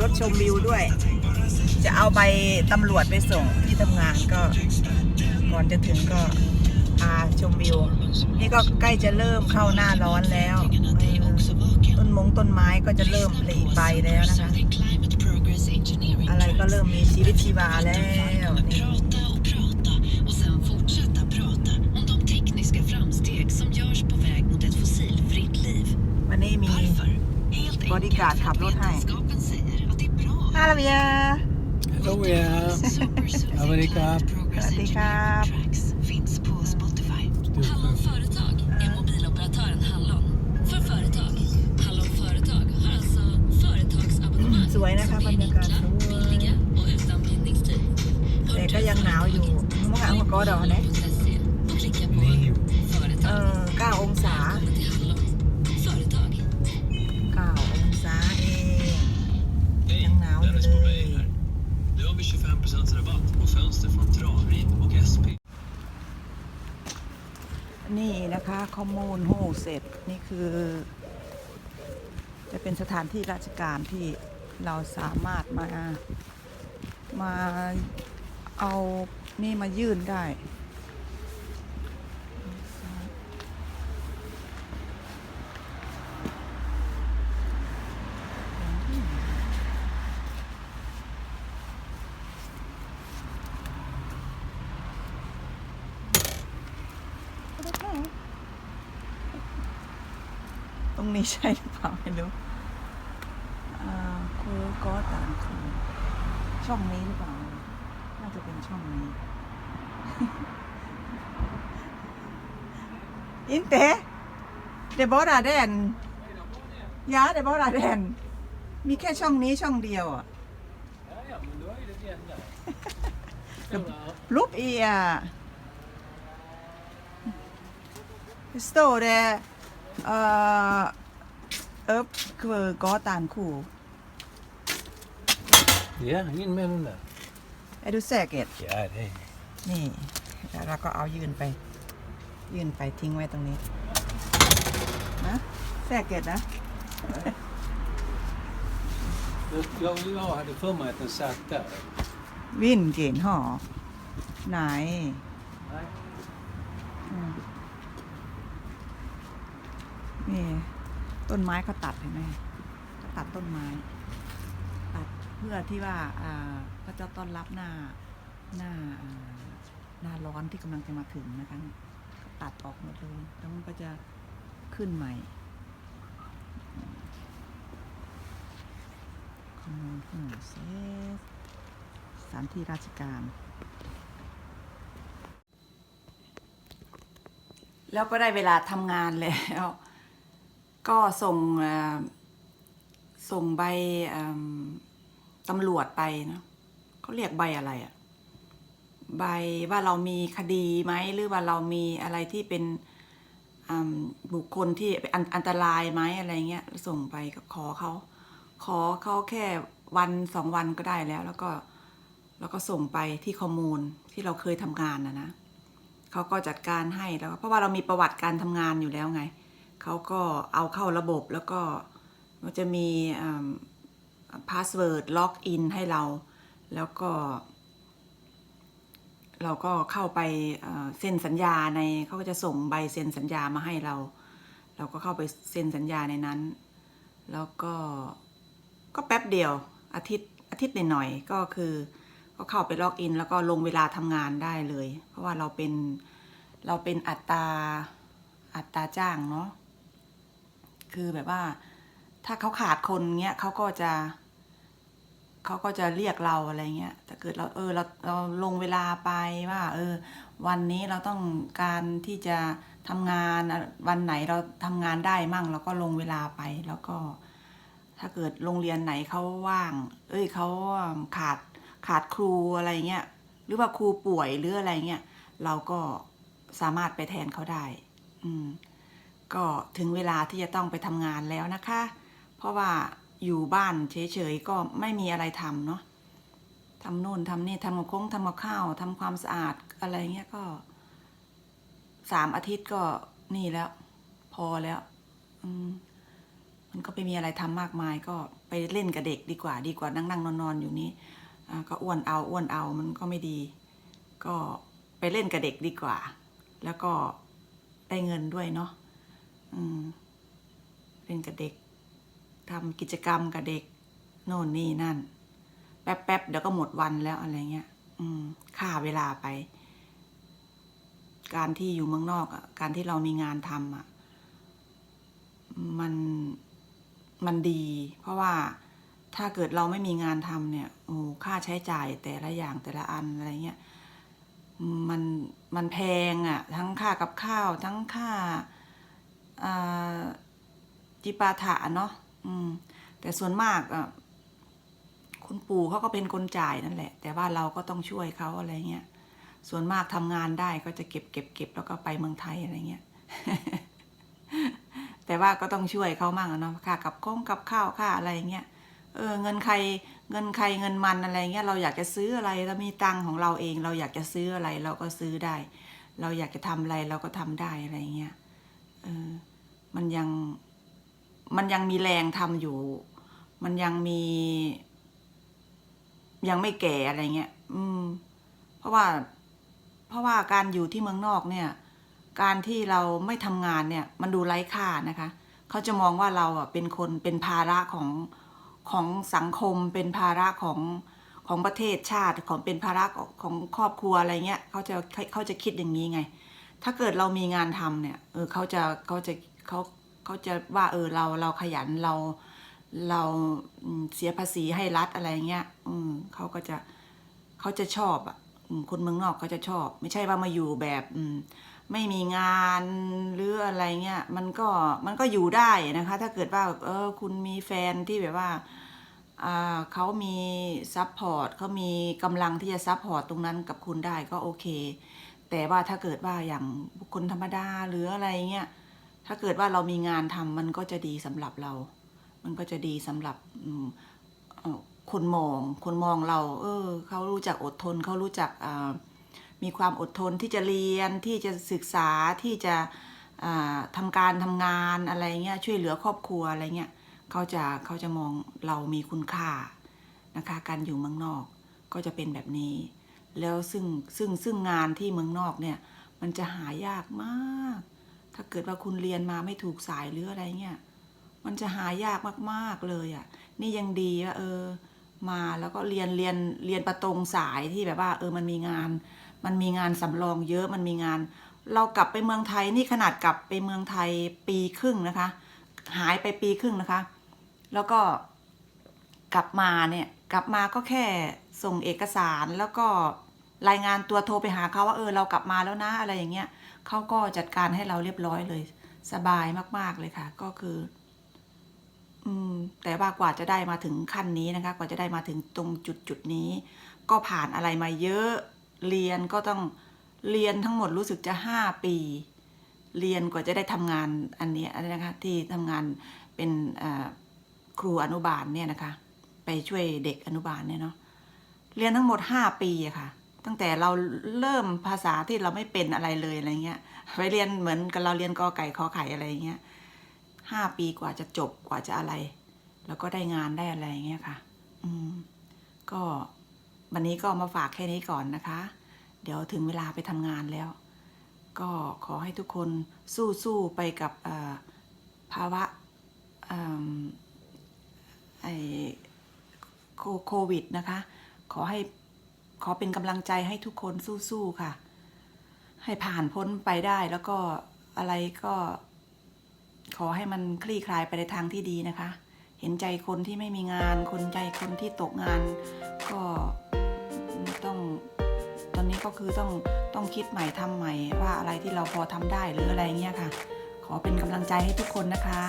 รถชมวิวด้วย จะเอาใบตำรวจไปส่งที่ทำงานก็ ก่อนจะถึงก็พาชมวิว นี่ก็ใกล้จะเริ่มเข้าหน้าร้อนแล้ว ต้นมงต้นไม้ก็จะเริ่มผลิใบแล้วนะคะ อะไรก็เริ่มมีชีวิตชีวาแล้วนี่ och sen fortsätta prata om de tekniska framsteg som görs på väg mot ett fossilfritt liv. วันนี้มี Varför? Helt Bodyguard enkelt för att har blått här. vetenskapen säger att det är bra ฮาลาเวีย Hello yeah. Super, super America. Progress Sawasdee Engineering krap. Tracks finns på Spotify. Du får- Hallon Företag är mobiloperatören Hallon. För företag. Hallon Företag har alltså företagsabonnemang. สวยนะคะบรรยากาศสวย billiga och utan bindningstid. แต่ก็ยังหนาวอยู่มุกหางหัวกอดอเนี่ย .se och klicka på Nio. เอ företag. อ9องศา 25% rabatt på fönster från Traryd och SP. นี่นะคะข้อมูลโฮเสร็จนี่คือ จะเป็นสถานที่ราชการที่เราสามารถมา มาเอานี่มายื่นได้ ต รงนี้ใช่หรือเปล่าไม่รู้ครูก็ต่างครูช่องนี้หรือเปล่า น่าจะเป็นช่องนี้ อินเตเดบอราแดนยาเดบอราแดนมีแค่ช่องนี้ช่องเดียวอะ Ja, ja, men då är det det enda. Loop i uh, det står det uh, upp för gatan Ko. Ja, in med den där. Är du säker? Ja, det är นี่แล้วเราก็เอายื่นไป ยื่นไปทิ้งไว้ตรงนี้นะแ säkert นะ Jag, jag, jag hade för mig att den satt där. วินเกนห่อไหน Nej. อืม นี่ต้นไม้เขาตัดเห็นไหมเขาตัดต้นไม้ ตัดเพื่อที่ว่าอ่าก็จะต้อนรับหน้าหน้าหน้าร้อนที่กำลังจะมาถึงนะคะตัดออกหมดเลยแล้วมันก็จะขึ้นใหม่คอมมูนหูเซสสถานที่ราชการ แล้วก็ได้เวลาทำงานแล้ว ก็ส่งส่งใบตำรวจไปเนาะเขาเรียกใบอะไรอะใบว่าเรามีคดีไหมหรือว่าเรามีอะไรที่เป็นบุคคลที่อันอันตรายไหมอะไรเงี้ยส่งไปขอเขาขอเขาแค่วันสองวันก็ได้แล้ว แล้วก็แล้วก็ส่งไปที่ข้อมูลที่เราเคยทำงานนะนะเขาก็จัดการให้แล้วเพราะว่าเรามีประวัติการทำงานอยู่แล้วไง เขาก็เอาเข้าระบบแล้วก็มันจะมีพาสเวิร์ดล็อกอินให้เรา แล้วก็ เราก็เข้าไปเซ็นสัญญาในเขาก็จะส่งใบเซ็นสัญญามาให้เรา เราก็เข้าไปเซ็นสัญญาในนั้น แล้วก็ก็แป๊บเดียวอาทิตย์อาทิตย์หน่อยๆก็คือ ก็เข้าไปล็อกอิน แล้วก็ลงเวลาทำงานได้เลย เพราะว่าเราเป็นเราเป็นอัตราอัตราจ้างเนาะ คือแบบว่า ถ้าเขาขาดคนเงี้ยเขาก็จะเขาก็จะเรียกเราอะไรเงี้ยแต่เกิดเราเออเราเราลงเวลาไปว่า เออ วันนี้เราต้องการที่จะทำงานวันไหนเราทำงานได้มั่งเราก็ลงเวลาไปแล้วก็ ถ้าเกิดโรงเรียนไหนเขาว่าง เอ้ยเขาขาดขาดครูอะไรเงี้ยหรือว่าครูป่วยหรืออะไรเงี้ยเราก็สามารถไปแทนเขาได้ อืม ก็ถึงเวลาที่จะต้องไปทำงานแล้วนะคะ เพราะว่าอยู่บ้านเฉยๆก็ไม่มีอะไรทำเนาะทำนู่นทำนี่ทำกับคงทำกับข้าวทำความสะอาดอะไรเงี้ยก็สามอาทิตย์ก็นี่แล้ว พอแล้วมันก็ไม่มีอะไรทำมากมาย ก็ไปเล่นกับเด็กดีกว่า ดีกว่านั่งนั่งนอนนอนๆอยู่นี้ก็อ้วนเอาอ้วนเอามันก็ไม่ดี ก็ไปเล่นกับเด็กดีกว่า แล้วก็ได้เงินด้วยเนาะ เล่นกับเด็กทำกิจกรรมกับเด็ก โน่นนี่นั่น แป๊บๆเดี๋ยวก็หมดวันแล้วอะไรเงี้ย อืมฆ่าเวลาไป การที่อยู่เมืองนอกอะ การที่เรามีงานทำอะ มันมันดี เพราะว่าถ้าเกิดเราไม่มีงานทำเนี่ยโอ้ค่าใช้จ่ายแต่ละอย่างแต่ละอันอะไรเงี้ยมันมันแพงอะ ทั้งค่ากับข้าว ทั้งค่าอ่า จิปาถะเนาะอืม แต่ส่วนมากอะคุณปู่เขาก็เป็นคนจ่ายนั่นแหละ แต่ว่าเราก็ต้องช่วยเขาอะไรเงี้ย ส่วนมากทำงานได้ก็จะเก็บเก็บเก็บแล้วก็ไปเมืองไทยอะไรเงี้ย แต่ว่าก็ต้องช่วยเขามั่งอะเนาะค่ากับข้องกับข้าวค่าอะไรเงี้ย เออ เงินใครเงินใครเงินมันอะไรเงี้ย เราอยากจะซื้ออะไรเรามีตังของเราเอง เราอยากจะซื้ออะไร เราก็ซื้อได้ เราอยากจะทำอะไรเราก็ทำได้อะไรเงี้ย มันยังมันยังมีแรงทำอยู่ มันยังมี ยังไม่แก่อะไรเงี้ย อืม เพราะว่า เพราะว่าการอยู่ที่เมืองนอกเนี่ย การที่เราไม่ทำงานเนี่ย มันดูไร้ค่านะคะ เขาจะมองว่าเราอะเป็นคนเป็นภาระของของสังคม เป็นภาระของของประเทศชาติ ของเป็นภาระของของครอบครัวอะไรเงี้ย เขาจะเขาจะคิดอย่างนี้ไง ถ้าเกิดเรามีงานทำเนี่ยเออเขาจะเขาจะเขาเขาจะว่าเออเราเราขยันเราเราเสียภาษีให้รัฐอะไรเงี้ย อืมเขาก็จะเขาจะชอบอะคนเมืองนอกเขาจะชอบ ไม่ใช่ว่ามาอยู่แบบอืมไม่มีงานหรืออะไรเงี้ย มันก็มันก็อยู่ได้นะคะ ถ้าเกิดว่าเออคุณมีแฟนที่แบบว่าอ่าเขามีซัพพอร์ตเขามีกำลังที่จะซัพพอร์ตตรงนั้นกับคุณได้ก็โอเค แต่ว่าถ้าเกิดว่าอย่างบุคคลธรรมดาหรืออะไรเงี้ย ถ้าเกิดว่าเรามีงานทำมันก็จะดีสำหรับเรา มันก็จะดีสำหรับคนมอง คนมองเรา เออ เขารู้จักอดทน เขารู้จักมีความอดทนที่จะเรียน ที่จะศึกษา ที่จะอ่าทำการทำงานอะไรเงี้ย ช่วยเหลือครอบครัวอะไรเงี้ย เขาจะเขาจะมองเรามีคุณค่านะคะ การอยู่เมืองนอกก็จะเป็นแบบนี้ แล้วซึ่งซึ่งซึ่งงานที่เมืองนอกเนี่ย มันจะหายากมาก ถ้าเกิดว่าคุณเรียนมาไม่ถูกสายหรืออะไรเงี้ยมันจะหายากมากๆเลยอะ่ะ นี่ยังดีว่าเออ มาแล้วก็เรียนเรียนเรียนประตรงสายที่แบบว่า เออมันมีงาน มันมีงานสำรองเยอะมันมีงาน เรากลับไปเมืองไทยนี่ขนาดกลับไปเมืองไทยปีครึ่งนะคะ หายไปปีครึ่งนะคะ แล้วก็กลับมาเนี่ยกลับมาก็แค่ส่งเอกสารแล้วก็ รายงานตัวโทรไปหาเขาว่าเออเรากลับมาแล้วนะอะไรอย่างเงี้ยเขาก็จัดการให้เราเรียบร้อยเลย สบายมาก ๆเลยค่ะ ก็คือ อืม แต่ว่ากว่าจะได้มาถึงขั้นนี้นะคะ กว่าจะได้มาถึงตรงจุดจุดนี้ ก็ผ่านอะไรมาเยอะเรียนก็ต้องเรียนทั้งหมดรู้สึกจะห้าปี เรียนกว่าจะได้ทำงานอันนี้ยนะคะที่ทำงานเป็นครูอนุบาลเนี่ยนะคะ ไปช่วยเด็กอนุบาลเนี่ยเนาะเรียนทั้งหมดห้าปีอะค่ะ ตั้งแต่เราเริ่มภาษาที่เราไม่เป็นอะไรเลยอะไรเงี้ยไปเรียนเหมือนกับเราเรียนกอไก่ขอไข่อะไรเงี้ยห้าปีกว่าจะจบกว่าจะอะไร แล้วก็ได้งานได้อะไรเงี้ยค่ะ อืม ก็วันนี้ก็มาฝากแค่นี้ก่อนนะคะ เดี๋ยวถึงเวลาไปทำงานแล้ว ก็ขอให้ทุกคนสู้ๆไปกับภาวะไอโคโควิดนะคะ ขอให้ ขอเป็นกำลังใจให้ทุกคนสู้ๆค่ะ ให้ผ่านพ้นไปได้แล้วก็อะไรก็ ขอให้มันคลี่คลายไปในทางที่ดีนะคะ เห็นใจคนที่ไม่มีงาน คนใจคนที่ตกงาน ก็ต้องตอนนี้ก็คือต้องต้องคิดใหม่ทำใหม่ว่าอะไรที่เราพอทำได้หรืออะไรเงี้ยค่ะ ขอเป็นกำลังใจให้ทุกคนนะคะ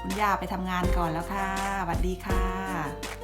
คุณย่าไปทำงานก่อนแล้วค่ะสวัสดีค่ะ